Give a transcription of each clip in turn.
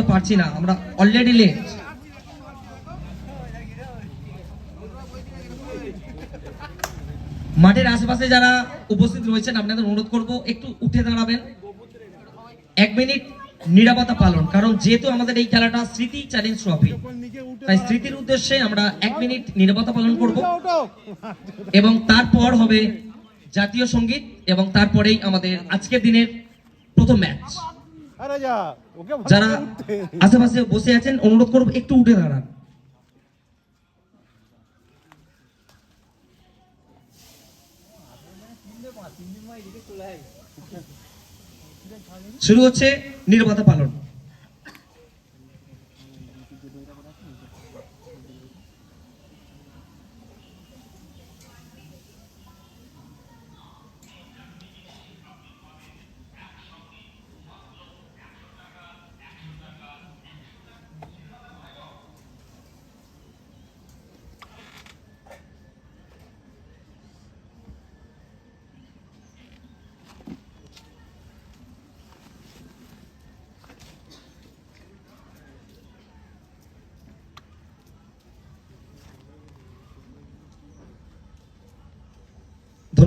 করতে পারছি না, আমরা অলরেডি লেট মাঠের আশেপাশে যারা উপস্থিত রয়েছেন, আপনাদের অনুরোধ করব, একটু উঠে দাঁড়াবেন। এক মিনিট নিরাপত্তা পালন, কারণ যেহেতু আমাদের এই খেলাটা স্মৃতি চ্যালেঞ্জ ট্রফি তাই স্মৃতির উদ্দেশ্যে আমরা এক মিনিট নিরাপত্তা পালন করব। এবং তারপর হবে জাতীয় সংগীত, এবং তারপরেই আমাদের আজকের দিনের প্রথম ম্যাচ যারা আশেপাশে বসে আছেন অনুরোধ করব একটু উঠে দাঁড়ান। শুরু হচ্ছে নির্মাতা পালন।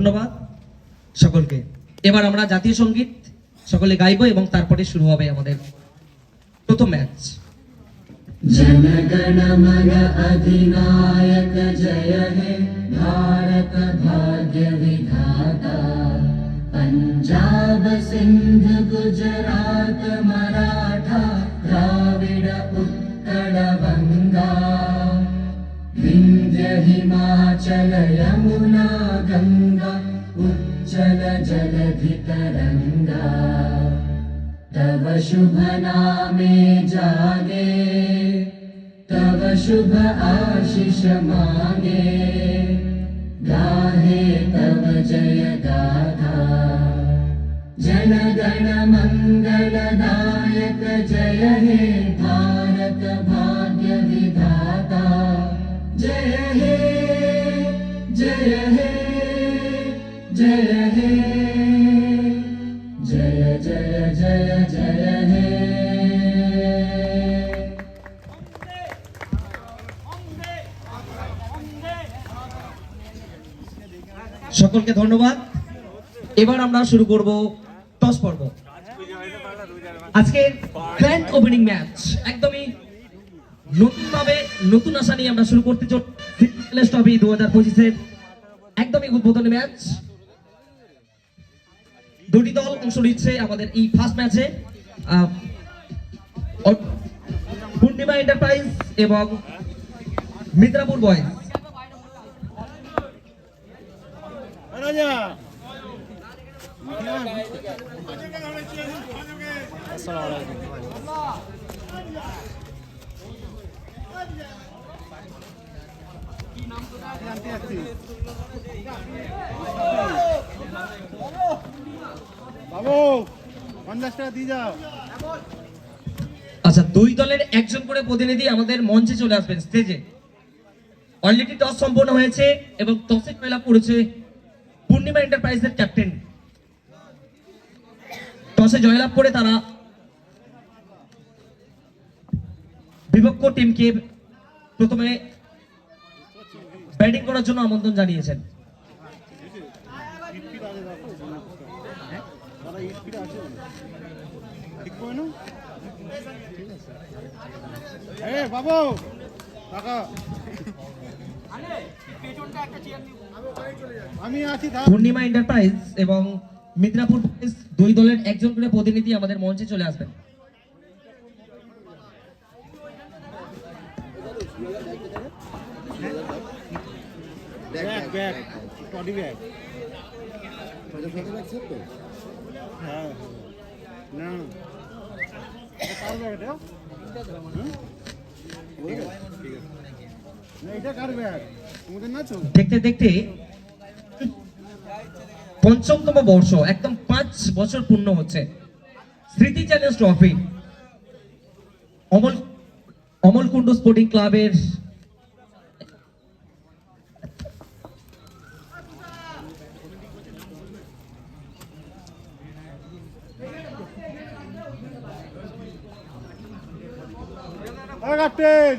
ধন্যবাদ সকলকে এবার আমরা জাতীয় সঙ্গীত সকলে গাইবো এবং তারপরে শুরু হবে আমাদের প্রথম ম্যাচ जनगण मन अधिनायक जय हे भारत भाग्य विधाता पंजाब सिंध गुजरात मराठा द्राविड उत्कल बंगा विंध्य हिमाचल यमुना गंगा उज्जल जलधि तरंगा तव शुभ नामे जागे। तव शुभ आशीष मांगे। गाहे तव जय गाथा। जन गण मंगलदायक जय हे भारत भाग्य हे जय जय हे जय जय जय जय हे সকলকে ধন্যবাদ এবার আমরা শুরু করব টস পর্ব আজকে গ্র্যান্ড ওপেনিং ম্যাচ একদমই নতুন ভাবে নতুন আশা নিয়ে আমরা শুরু করতে চলেছি ট্রফি দু হাজার পঁচিশের একদমই উদ্বোধনী ম্যাচ দুটি দল অংশ নিচ্ছে আমাদের এই ফার্স্ট ম্যাচে পূর্ণিমা এন্টারপ্রাইজ এবং মিত্রাপুর বয়েজ আনতে আসছি। আচ্ছা দুই দলের একজন করে প্রতিনিধি আমাদের মঞ্চে চলে আসবেন স্টেজে অলরেডি টস সম্পন্ন হয়েছে এবং টসে জয়লাভ করেছে পূর্ণিমা এন্টারপ্রাইজের ক্যাপ্টেন টসে জয়লাভ করে তারা বিপক্ষ টিমকে প্রথমে ব্যাটিং করার জন্য আমন্ত্রণ জানিয়েছেন। বাবু পূর্ণিমা এন্টারপ্রাইজ এবং মিদনাপুর দুই দলের একজন করে প্রতিনিধি আমাদের মঞ্চে চলে আসবেন। ব্যাগ ব্যাগ ব্যাগ হ্যাঁ না। কার ব্যাগ এটা দেখতে দেখতে পঞ্চমতম বর্ষ একদম পাঁচ বছর পূর্ণ হচ্ছে। Smriti challenge trophy Amal Amalkunda sporting ক্লাবের ও ক্যাপ্টেন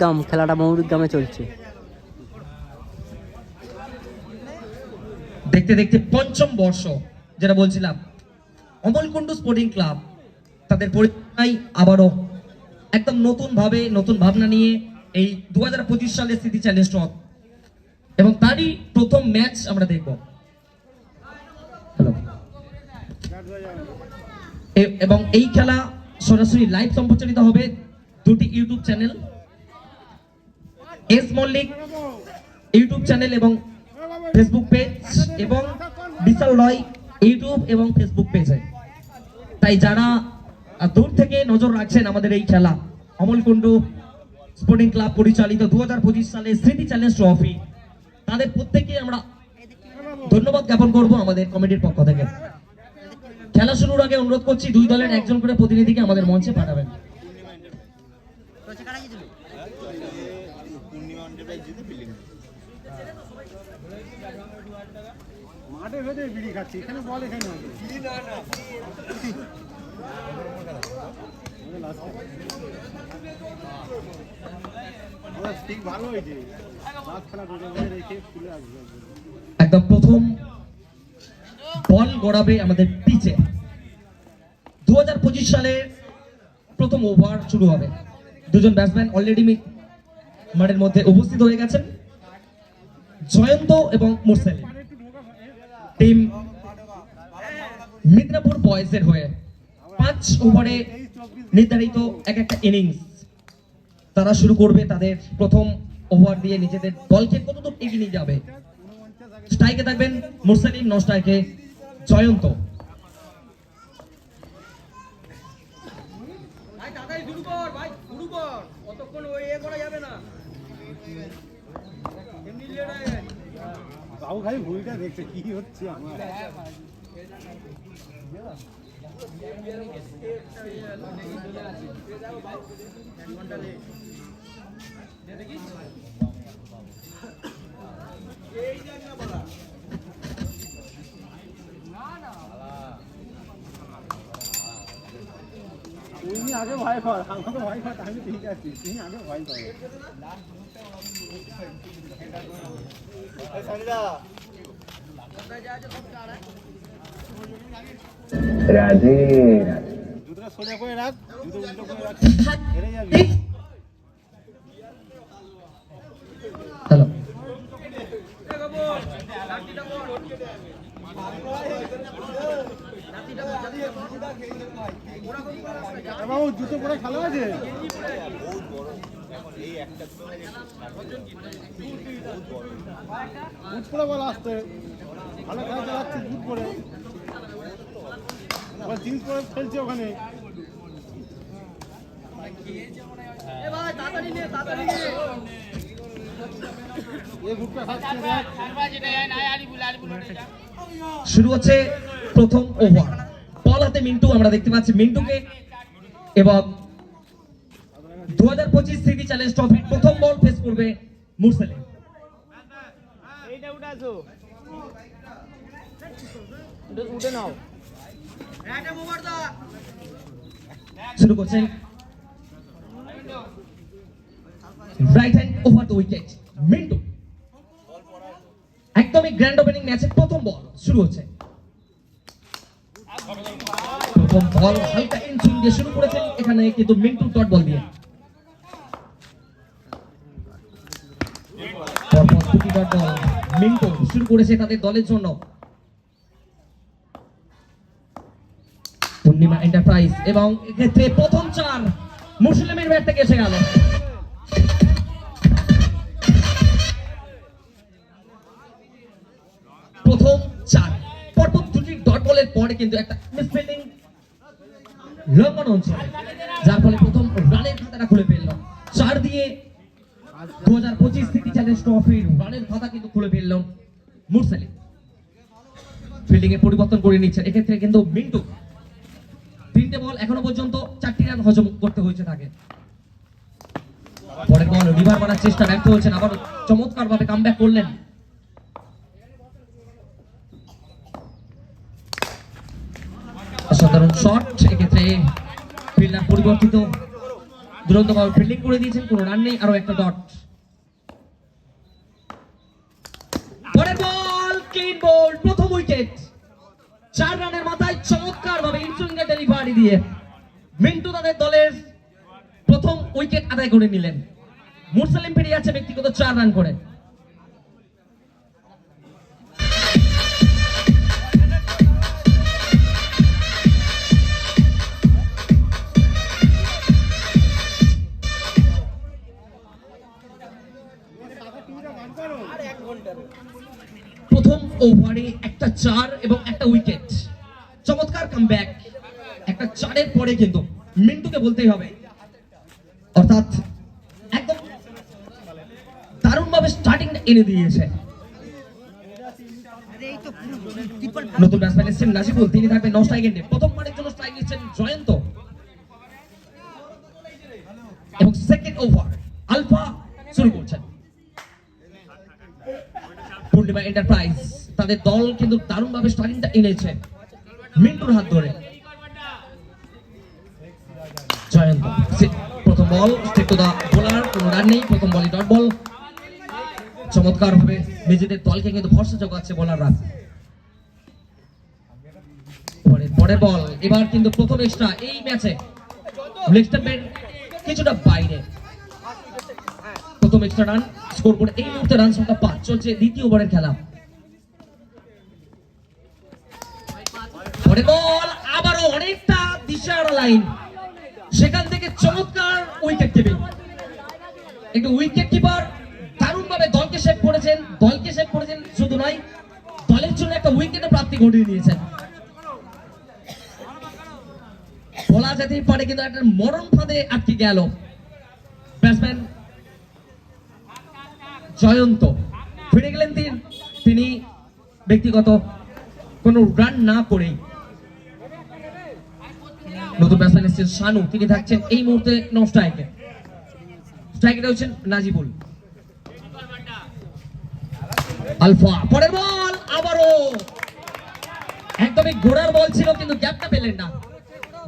মৌরিগ্রাম খেলাটা মৌরিগ্রামে চলছে। দেখতে দেখতে পঞ্চম বর্ষ, যেটা বলছিলাম। অমলকুণ্ডু স্পোর্টিং ক্লাব তাদের পরিচালনায় আবারও একদম নতুন ভাবে নতুন ভাবনা নিয়ে এই দু হাজার পঁচিশ সালের স্মৃতি চ্যালেঞ্জ ট্রফ এবং তারই প্রথম ম্যাচ আমরা দেখব। এবং এই খেলা সরাসরি লাইভ সম্প্রচারিত হবে দুটি YouTube channel S Mallick YouTube channel এবং ফেসবুক পেজ এবং বিশাল রয় ইউটিউব এবং ফেসবুক পেজে। তাই যারা দূর থেকে নজর রাখছেন আমাদের এই খেলা অমলকুণ্ডু স্পোর্টিং ক্লাব পরিচালিত দু হাজার পঁচিশ সালে স্মৃতি চ্যালেঞ্জ ট্রফি, তাদের প্রত্যেকে আমরা ধন্যবাদ জ্ঞাপন করব আমাদের কমিটির পক্ষ থেকে। খেলা শুরুর আগে অনুরোধ করছি দুই দলের একজন করে প্রতিনিধিকে আমাদের মঞ্চে পাঠাবেন। মাঠে ভেতরে বিড়ি খাচ্ছি, এখানে একদম প্রথম বল গড়াবে আমাদের পিচে। দু সালের প্রথম ওভার শুরু হবে। দুজন ব্যাটসম্যান অলরেডি মাঠের মধ্যে উপস্থিত হয়ে গেছেন। জয়ন্ত এবং মোরসেলি। টিম মিদনাপুর বয়েজের হয়ে পাঁচ ওভারে নির্ধারিত এক একটা ইনিংস তারা শুরু করবে তাদের প্রথম ওভার দিয়ে নিজেদের দলকে কতদূর এগিয়ে নিয়ে যাবে। স্ট্রাইকে থাকবেন মুরসালিম নন স্ট্রাইকে জয়ন্ত। ভাই তাড়াতাড়ি শুরু কর, ভাই, শুরু কর। অতক্ষণ ওই এ করা যাবে না। বাবু খালি ভুলটা দেখছে, কি হচ্ছে আমার? তুমি আগে ভয় কর, আমাকে ভয় কর আমি ঠিক আছি, তুমি আগে ভয় কর। রাধে সোজা করে রাখ উল্টো করে রাখ জুতো পরে খেলা আছে? বুট পরে বল আসতে ভালো খেলা চালাচ্ছে বুট আবার জিন্স পরে খেলছে ওখানে শুরু হচ্ছে প্রথম ওভার। বল হাতে মিন্টু, আমরা দেখতে পাচ্ছি মিন্টুকে এবং দু হাজার পঁচিশ স্মৃতি চ্যালেঞ্জ ট্রফির প্রথম বল ফেস করবে মুরসালিম এইটা উঠে নাও। শুরু করছেন right hand over the wicket Mintu একদমই গ্র্যান্ড ওপেনিং ম্যাচের প্রথম বল শুরু হচ্ছে। প্রথম বল হালকা ইন সুইং দিয়ে শুরু করেছেন এখানে কিন্তু মিন্টু ডট বল দিয়ে। বল মিন্টু শুরু করেছে তাদের দলের জন্য। পূর্ণিমা এন্টারপ্রাইজ এবং এক্ষেত্রে প্রথম চার মুসলিমের ব্যাট থেকে এসে গেল। প্রথম চার পরপর দুটি ডট বলের পরে কিন্তু একটা মিসফিল্ডিং লঙ্ঘন হচ্ছে যার ফলে প্রথম রানের খাতাটা খুলে ফেলল। চার দিয়ে দু স্মৃতি চ্যালেঞ্জ ট্রফির রানের খাতা কিন্তু খুলে মুরসালি। ফিল্ডিং এ পরিবর্তন করে নিচ্ছেন। এক্ষেত্রে কিন্তু মিন্টু। তিনটে বল এখনও পর্যন্ত চারটি রান হজম করতে হয়েছে তাকে। পরের বল রিভার চেষ্টা ব্যর্থ হয়েছেন। আবার চমৎকার ভাবে কামব্যাক করলেন। অসাধারণ শট এক্ষেত্রে ফিল্ডার পরিবর্তিত। দুরন্ত ফিল্ডিং করে দিয়েছেন। কোনো রান নেই, আরও একটা ডট পরের বল প্রথম উইকেট চার রানের মাথায় চমৎকার ভাবে ইনসুইংয়ে ডেলিভারি দিয়ে মিন্টু তাদের দলের প্রথম উইকেট আদায় করে নিলেন। মুরসালিম ফিরিয়ে আছে ব্যক্তিগত চার রান করে। ওভারে একটা চার এবং একটা উইকেট। চমৎকার কামব্যাক একটা চারের পরে কিন্তু মিন্টুকে বলতেই হবে। অর্থাৎ একদম দারুণভাবে স্টার্টিং এনে দিয়েছে। নতুন ব্যাটসম্যান এসেছেন নাজিবুল তিনি থাকবেন ন স্ট্রাইক এন্ডে প্রথম বারের জন্য স্ট্রাইক নিচ্ছেন জয়ন্ত। এবং সেকেন্ড ওভার আলফা শুরু করছেন। পূর্ণিমা এন্টারপ্রাইজ তাদের দল কিন্তু দারুণভাবে স্টার্টিংটা এনেছে। মিন্টুর হাত ধরে। জয়ন্ত। প্রথম বল বোলার কোনো রান নেই, প্রথম বলই ডট বল চমৎকার ভাবে নিজেদের দলকে কিন্তু ভরসা যোগাচ্ছে বোলাররা পরের বল, এবার কিন্তু প্রথম এক্সট্রা এই ম্যাচে লেগ স্টাম্পের কিছুটা বাইরে। প্রথম এক্সট্রা রান স্কোর করে এই মুহূর্তে রান সংখ্যা পাঁচ, চলছে দ্বিতীয় ওভারের খেলা পরে বল আবারও অনেকটা দিশার লাইন। সেখান থেকে চমৎকার উইকেট টেবিল একটু উইকেট কিপার দারুণ ভাবে দলকে সেভ করেছেন, দলকে সেভ করেছেন শুধু নয়, দলের জন্য একটা উইকেটে প্রাপ্তি ঘটিয়ে দিয়েছেন বলা যেতেই পারে কিন্তু একটা মরণ ফাঁদে আটকে গেল ব্যাটসম্যান জয়ন্ত। ফিরে গেলেন তিনি ব্যক্তিগত কোনো রান না করেই। নতুন ব্যাটসম্যান এসেছেন শানু, তিনি থাকছেন এই মুহূর্তে ন স্ট্রাইকে। স্ট্রাইকে হচ্ছেন নাজিবুল। আলফা, পরের বল, আবারও। একদমই ঘোড়ার বল ছিল, কিন্তু গ্যাপটা পেলেন না।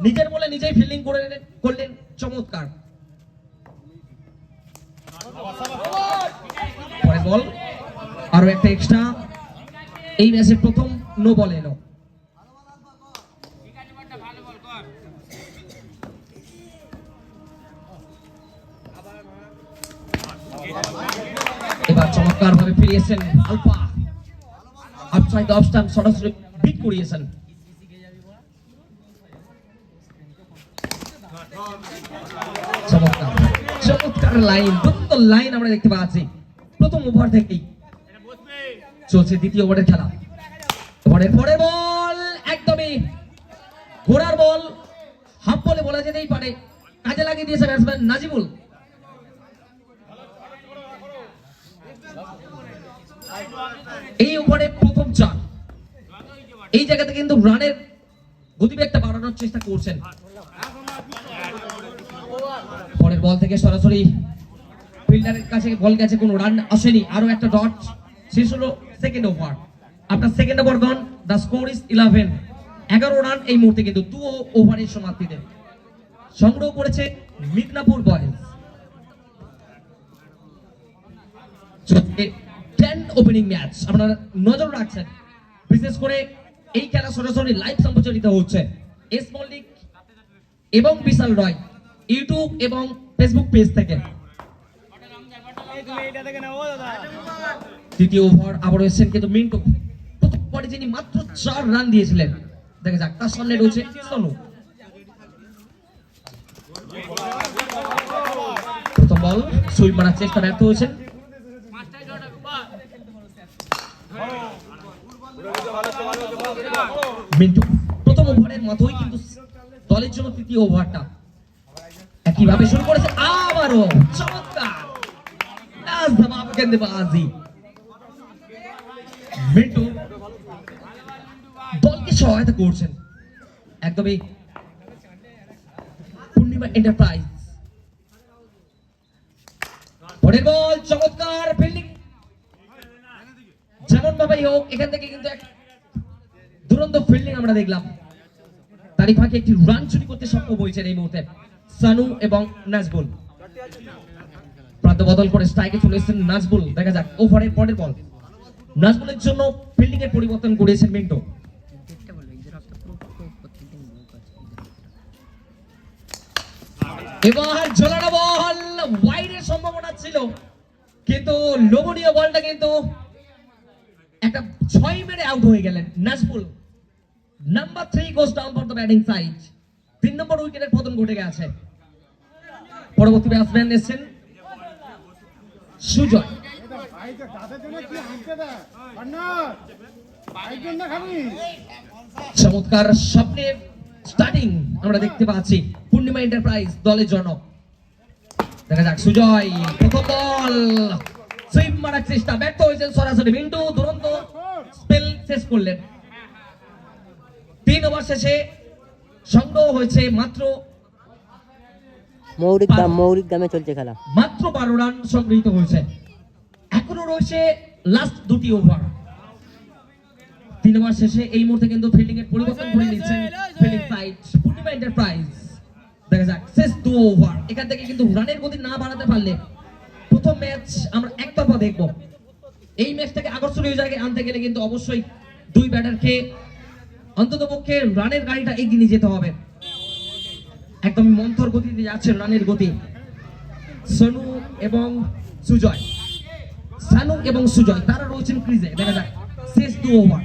নিজের বলে নিজেই ফিল্ডিং করে করলেন চমৎকার। পরের বল, আরও একটা এক্সট্রা এই ম্যাচে প্রথম নো বল এলো। চমৎকার ভাবে ফিরিয়েছেন সরাসরি বিট করিয়েছেন চমৎকার। চমৎকার লাইন লাইন আমরা দেখতে পাচ্ছি। প্রথম ওভার থেকেই চলছে দ্বিতীয় ওভারের খেলা। ওভারের পরে বল, একদমই ঘোড়ার বল। হাফ বলে বলা যেতেই পারে। কাজে লাগিয়ে দিয়েছে ব্যাটসম্যান নাজিবুল এই ওভারে প্রথম চার এই জায়গাতে কিন্তু রানের গতিবেগটা বাড়ানোর চেষ্টা করছেন। পরের বল থেকে সরাসরি ফিল্ডারের কাছে বল গেছে, কোনো রান আসেনি। আরও একটা ডট। শেষ হলো সেকেন্ড ওভার আপনার second over gone the score is eleven এগারো রান এই মুহূর্তে কিন্তু দু ওভারের সমাপ্তিতে। সংগ্রহ করেছে Midnapore boys. Ten opening match আপনারা নজর রাখছেন। বিশেষ করে এই খেলা সরাসরি লাইভ সম্প্রচারিত হচ্ছে। এস মল্লিক এবং বিশাল রয় ইউটিউব এবং ফেসবুক পেজ থেকে। তৃতীয় ওভার আবার এসেছেন কিন্তু মিন্টু। পরে যিনি মাত্র চার রান দিয়েছিলেন, দেখা যাক, তার সামনে রয়েছে সোনু। প্রথম বল সুইপ মারার চেষ্টা ব্যর্থ হয়েছেন মিন্টু, প্রথম ওভারের মতোই কিন্তু দলের জন্য তৃতীয় ওভারটা। একইভাবে শুরু করেছে আবারও, চমৎকার। মিন্টু দলকে সহায়তা করছেন। একদমই পূর্ণিমা এন্টারপ্রাইজ বল, চমৎকার ফিল্ডিং যেমন ভাবেই হোক, এখান থেকে কিন্তু এক দুরন্ত ফিল্ডিং আমরা দেখলাম। তারই ফাঁকে একটি রান চুরি করতে সক্ষম হয়েছেন এই মুহূর্তে সানু এবং নাজবুল। প্রান্ত বদল করে স্ট্রাইকে চলে এসেছেন নাজবুল। দেখা যাক ওভারের পরের বল নাজবুলের জন্য ফিল্ডিং এর পরিবর্তন করেছেন মিন্টু। এবার ঝোলানো বল ওয়াইডের সম্ভাবনা ছিল। কিন্তু লোভনীয় বলটা কিন্তু একটা ছয় মেরে আউট হয়ে গেলেন Najbul. Number three goes down for the batting side তিন নম্বর উইকেটের পতন ঘটে গেছে। পরবর্তী ব্যাটসম্যান এসেছেন সুজয়। চমৎকার স্বপ্নের স্টার্টিং আমরা দেখতে পাচ্ছি পূর্ণিমা এন্টারপ্রাইজ দলের জন্য। দেখা যাক সুজয়, প্রথম বল। সুইপ মারার চেষ্টা, ব্যর্থ হয়েছেন সরাসরি, মিন্টু দুরন্ত স্পেল শেষ করলেন। তিন ওভার শেষে সংগ্রহ হয়েছে মাত্র মৌরিক গ্রাম মৌরিক গ্রামে চলছে খেলা। মাত্র বারো রান সংগৃহীত হয়েছে। এখনও রয়েছে লাস্ট দুটি ওভার তিন ওভার শেষে এই মুহূর্তে কিন্তু ফিল্ডিং এর পরিবর্তন করে নিচ্ছেন ফিল্ডিং সাইড পূর্ণিমা এন্টারপ্রাইজ দেখা যাক শেষ দু ওভার এখান থেকে কিন্তু রানের গতি না বাড়াতে পারলে প্রথম ম্যাচ আমরা একতরফা দেখব। এই ম্যাচটাকে আকর্ষণীয় জায়গায় আনতে গেলে কিন্তু অবশ্যই দুই ব্যাটারকে অন্তত পক্ষে রানের গাড়িটা এগিয়ে নিয়ে যেতে হবে। একদম মন্থর গতিতে যাচ্ছে রানের গতি। সনু এবং সুজয়। সানু এবং সুজয়, তারা রয়েছেন ক্রিজে, দেখা যায় শেষ দু ওভার